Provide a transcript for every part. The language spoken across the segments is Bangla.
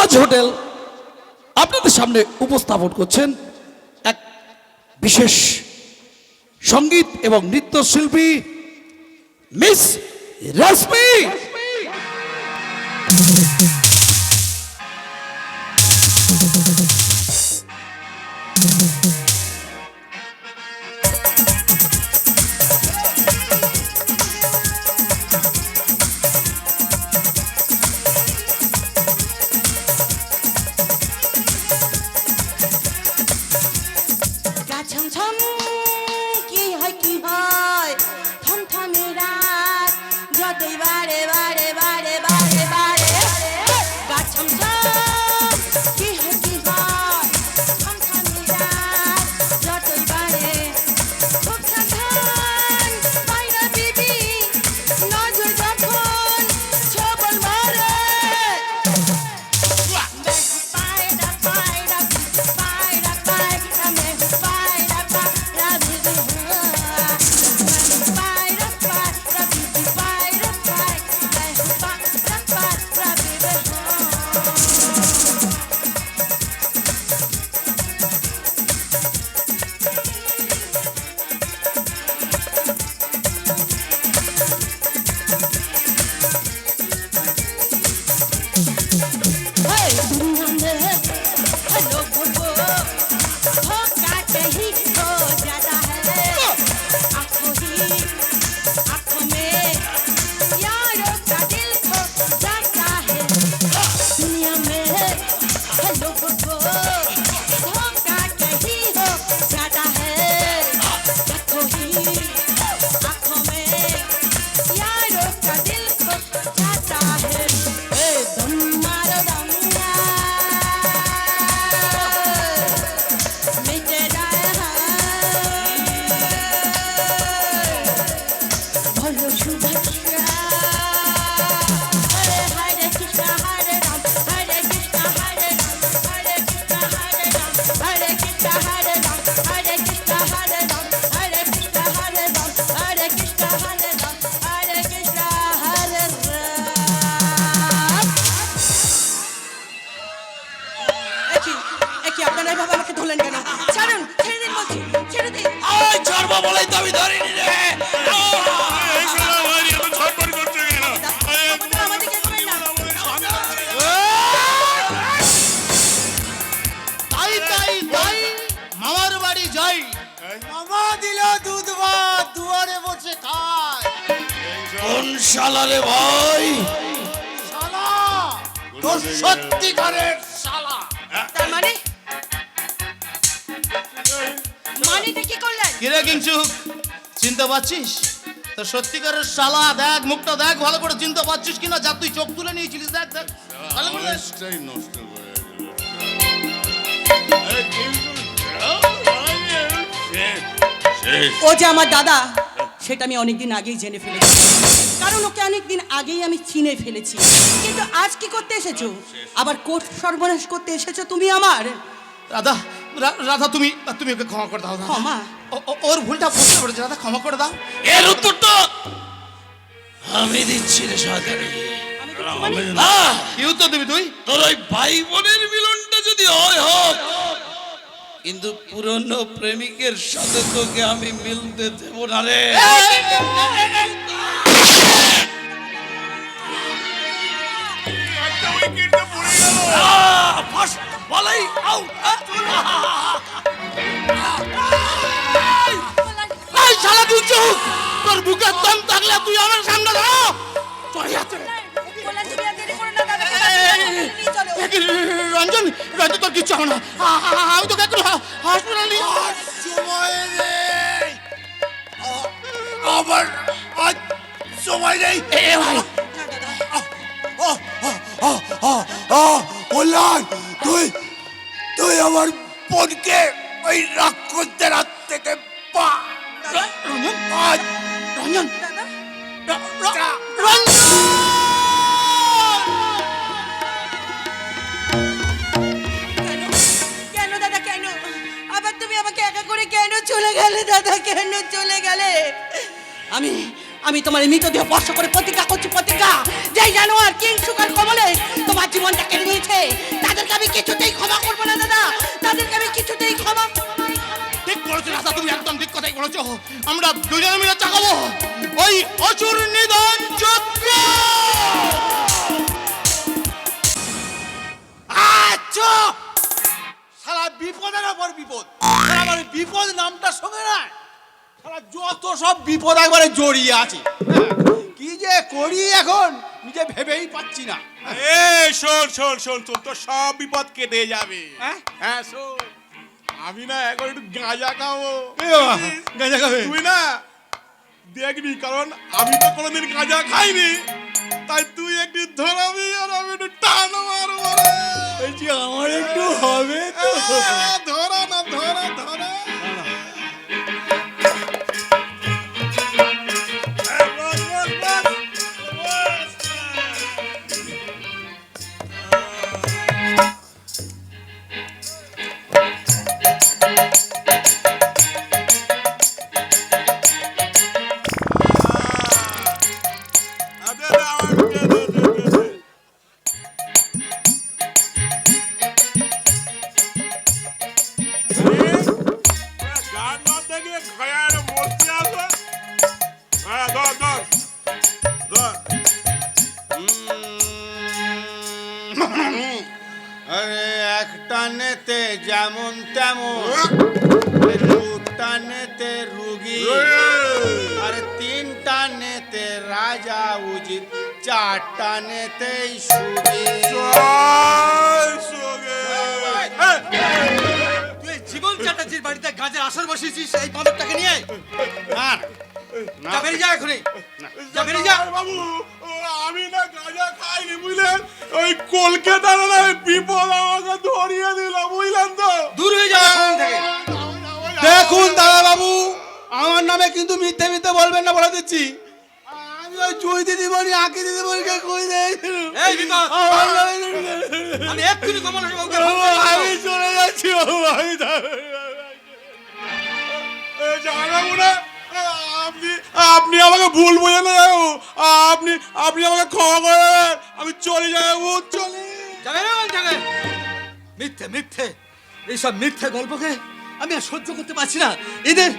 তাজ হোটেল। আপনাদের সামনে উপস্থাপন করছেন এক বিশেষ সংগীত এবং নৃত্যশিল্পী মিস রশ্মি শালা রে ভাই। শালা। তোর সত্যিকারের শালা। তার মানে? মানেটা কি করলেন? কিরে কিংচুক চিনতে পারছিস? তো সত্যিকারের শালা দেখ মুখটা দেখ ভালো করে চিনতে পারছিস কিনা? যা তুই চোখ তুলে নিয়েছিলিস দেখ দেখ। ভালো করে। নষ্ট করে। ও যে আমার দাদা সেটা আমি অনেকদিন আগেই জেনে ফেলেছি। কারণ ওকে অনেকদিন আগেই আমি চিনে ফেলেছি। কিন্তু আজ কি করতে এসেছ? আবার কোর্ট সর্বনাশ করতে এসেছ তুমি আমার? রাধা রাধা তুমি তুমি ওকে ক্ষমা করে দাও দাদা। ক্ষমা? ওর ভুলটা বুঝতে পেরেছে রাধা ক্ষমা করে দাও। এর উত্তরটা আমি দিচ্ছি রে সাজারি আমি তো আহ, কি উত্তর দিবি তুই? তোর ওই ভাই বোনের মিলনটা যদি হয় হোক। কিন্তু পুরনো প্রেমিকের সাথে তোকে আমি মিলতে দেব না রে তোর বুকের দম থাকলে তুই আমার সামনে দাঁড়া চলে যাচ্ছে রঞ্জন রঞ্জন তোর কিচ্ছু হবে না। আমি তোকে একটু হসপিটাল নিয়ে সময় নেই। আ- আমার আজ সময় নেই। এ ভাই। কল্যাণ তুই তুই আমার বোনকে ওই রাক্ষসদের হাত থেকে পা রঞ্জন? রঞ্জন? র- র-। রঞ্জন! চলে গেলে, দাদা, কেন চলে গেলে? আমি আমি তোমার মৃতদেহ স্পর্শ করে প্রতিজ্ঞা করছি, প্রতিজ্ঞা। যেই জানোয়ার কিং সুগার কমলে তোমার জীবনটা কেড়ে নিয়েছে, তাদেরকে আমি কিছুতেই ক্ষমা করব না, দাদা। তাদেরকে আমি কিছুতেই ক্ষমা ঠিক করেছ রাস্তা তুমি একদম ঠিক কথাই বলেছ। আমরা দুজনে মিলে চাকাবো। ওই অচুর নিধন যজ্ঞ! আচ্ছা! সারা বিপদের ওপর বিপদ। মানে বিপদ নামটা সঙ্গে না? যত সব বিপদ একবারে জড়িয়ে আছে। কি যে করি এখন? নিজে ভেবেই পাচ্ছি না। এ শোন শোন শোন তোর সব বিপদ কেটে যাবে। হ্যাঁ? হ্যাঁ শোন। আমি না এখন একটু গাঁজা খাব। গাঁজা খাবে? তুই না দেখবি কারণ আমি তো কোনোদিন গাঁজা খাইনি। তাই তুই একটু ধরাবি আর আমি একটু টান মারবো। বলছি আমার একটু হবে তো। ধরো না ধরো ধরা। রুগী। আর তিনটা নেতে রাজা উচিত চারটা নেতেই সুগী জয় সোগে তুই জীবন চ্যাটার্জির বাড়িতে গাছের আসর বসিয়েছিস এই বাঁদরটাকে নিয়ে? না না। যা বেরিয়ে যা এখনই। যা বেরিয়ে যা। বাবু ও, আমি না গাঁজা খাইনি বুঝলেন? ওই কলকাতার বিপদ আমাকে ধরিয়ে দিল। নামে কিন্তু মিথ্যে মিথ্যে বলবেন না বলে দিচ্ছি। আমি ওই আঁকি দিদিমণিকে কই এই বিপদ। দিয়েছিলাম আমি এক্ষুনি কমল আমি চলে যাচ্ছি বাবু আমি এ, জানাব না আপনি আপনি আমাকে ভুল বোঝেন না যাব আপনি আপনি আমাকে ক্ষমা করে আমি চলে যাব চলে। যাবে না মিথ্যে মিথ্যে। এইসব মিথ্যে গল্পকে আমি আর সহ্য করতে পারছি না। এদের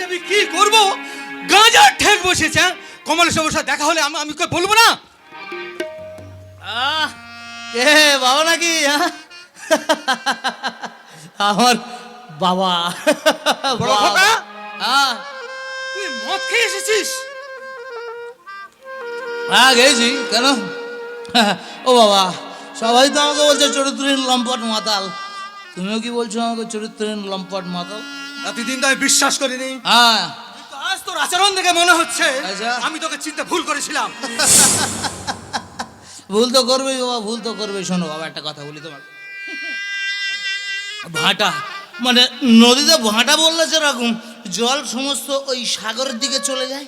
যাবি কি করব? গাঁজার ঠেক বসেছে হ্যাঁ? দেখা হলে আমি আমি বলব না? এ বাবা নাকি হ্যাঁ? আমার বাবা? হ্যাঁ। তুই মদ খেয়ে এসেছিস? হ্যাঁ গেছি কেন? ও বাবা সবাই তো আমাকে বলছে চরিত্রহীন লম্পট মাতাল। তুমিও কি বলছো আমাকে চরিত্রহীন লম্পট মাতাল এতদিন তো আমি বিশ্বাস করিনি। হ্যাঁ। আজ তোর আচরণ দেখে মনে হচ্ছে আচ্ছা। আমি তোকে চিন্তা ভুল করেছিলাম। ভুল তো করবেই বাবা ভুল তো করবে শোনো বাবা একটা কথা বলি তোমাকে। ভাটা মানে নদীতে ভাটা বললে যেরকম জল সমস্ত ওই সাগরের দিকে চলে যায়।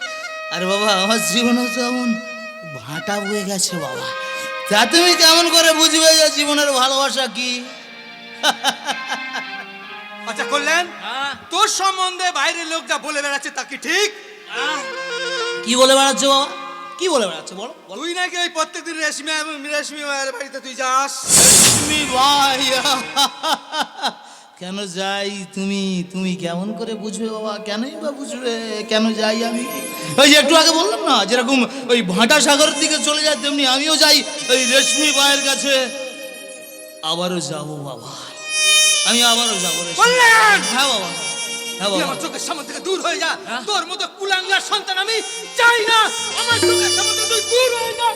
আর বাবা আমার জীবনে তো এমন ভাটা বয়ে গেছে বাবা। তা তুমি কেমন করে বুঝবে যে জীবনের ভালোবাসা কি? আচ্ছা করলেন তোর সম্বন্ধে বাইরের লোক যা বলে বেড়াচ্ছে তা কি ঠিক? কি বলে বেড়াচ্ছে বাবা কি বলে বেড়াচ্ছে বলো? তুই নাকি ওই প্রত্যেকদিন রেশমি এবং রেশমি মায়ের বাড়িতে তুই যাস? তুমি ভাই কেন যাই তুমি? তুমি কেমন করে বুঝবে বাবা? কেনই বা বুঝবে? কেন যাই আমি? ওই যে একটু আগে বললাম না যেরকম ওই ভাটা সাগরের দিকে চলে যায় তেমনি আমিও যাই ওই রেশমি মায়ের কাছে। আবারও যাব বাবা। আমি আবারও যাব। বললেন! হ্যাঁ বাবা। হ্যাঁ তুই বাবা। আমার চোখের সামনে থেকে দূর হয়ে যা। হ্যাঁ? তোর মতো কুলাঙ্গার সন্তান আমি চাই না। আমার চোখের সামনে থেকে তুই দূর হয়ে যা।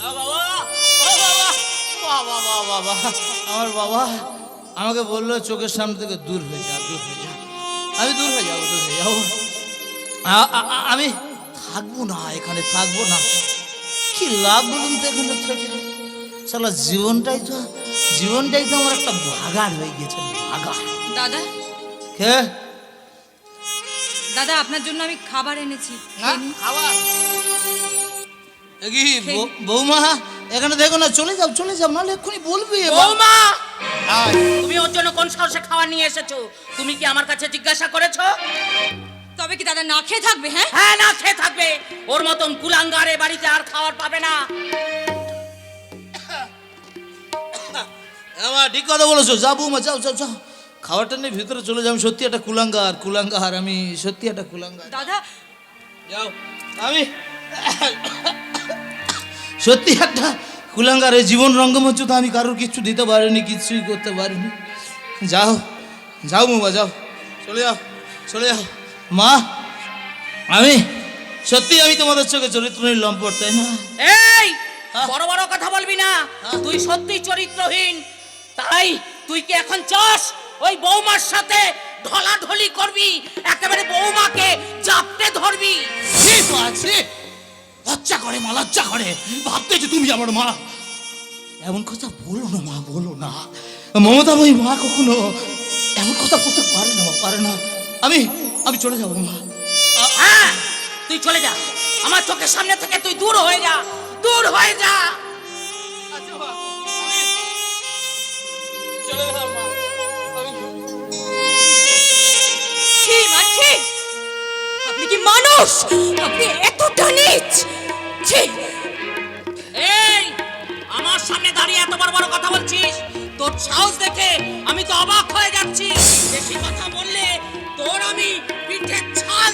আ বাবা ও বাবা বাবা বাবা বাবা আমার বাবা আমাকে বলল চোখের সামনে থেকে দূর হয়ে যা দূর হয়ে যা। আমি দূর হয়ে যাব দূর হয়ে যাব। আ- আ- আ- আমি থাকব না এখানে থাকব না। কি লাভ বলুন তো এখানে থেকে? সালা জীবনটাই তো জীবনটাই তো আমার একটা ভাগার হয়ে গেছে ভাগা দাদা? কে? দাদা আপনার জন্য আমি খাবার এনেছি। হ্যাঁ? খাবার? কি বৌ- বৌমা? এখানে দেখো না চলে যাও চলে যাও নাহলে এক্ষুনি বলবি বৌমা! তুমি ওর জন্য কোন সাহসে খাওয়া নিয়ে এসেছ? তুমি কি আমার কাছে জিজ্ঞাসা করেছ? তবে কি দাদা না খেয়ে থাকবে হ্যাঁ? হ্যাঁ না খেয়ে থাকবে। ওর মতন কুলাঙ্গারে বাড়িতে আর খাবার পাবে না। আমার ঠিক কথা বলেছ। যা বৌমা যাও যাও যাও। খাবারটা নিয়ে ভিতরে চলে যাও সত্যি একটা কুলাঙ্গার কুলাঙ্গার আমি সত্যি একটা কুলাঙ্গার। দাদা। যাও আমি সত্যি একটা কুলাঙ্গার এই জীবন রঙ্গমঞ্চ তো আমি কারোর কিচ্ছু দিতে পারিনি কিছুই করতে পারিনি। যাও যাও মুবা যাও। চলে যাও চলে যাও। মা আমি সত্যি আমি তোমাদের চোখে চরিত্রহীন লম্পট তাই না? এই হ্যাঁ? বড় বড় কথা বলবি না। তুই সত্যি চরিত্রহীন। তাই তুই কি এখন চাস ওই বৌমার সাথে ঢলাঢলি করবি একেবারে বৌমাকে চাপতে ধরবি। মা, লজ্জা করে মা লজ্জা করে। ভাবতে যে তুমি আমার মা। এমন কথা বলো না মা বলো না। মমতাময়ী মা কখনো এমন কথা বলতে পারে না মা, পারে না। আমি আমি চলে যাব মা। হ্যাঁ তুই চলে যা। আমার চোখের সামনে থেকে তুই দূর হয়ে যা দূর হয়ে যা। মানুষ আপনি এতটা নিচ। ছি। এই, আমার সামনে দাঁড়িয়ে এত বড় বড় কথা বলছিস? তোর সাহস দেখে আমি তো অবাক হয়ে যাচ্ছি। বেশি কথা বললে তোর আমি পিঠে ছাল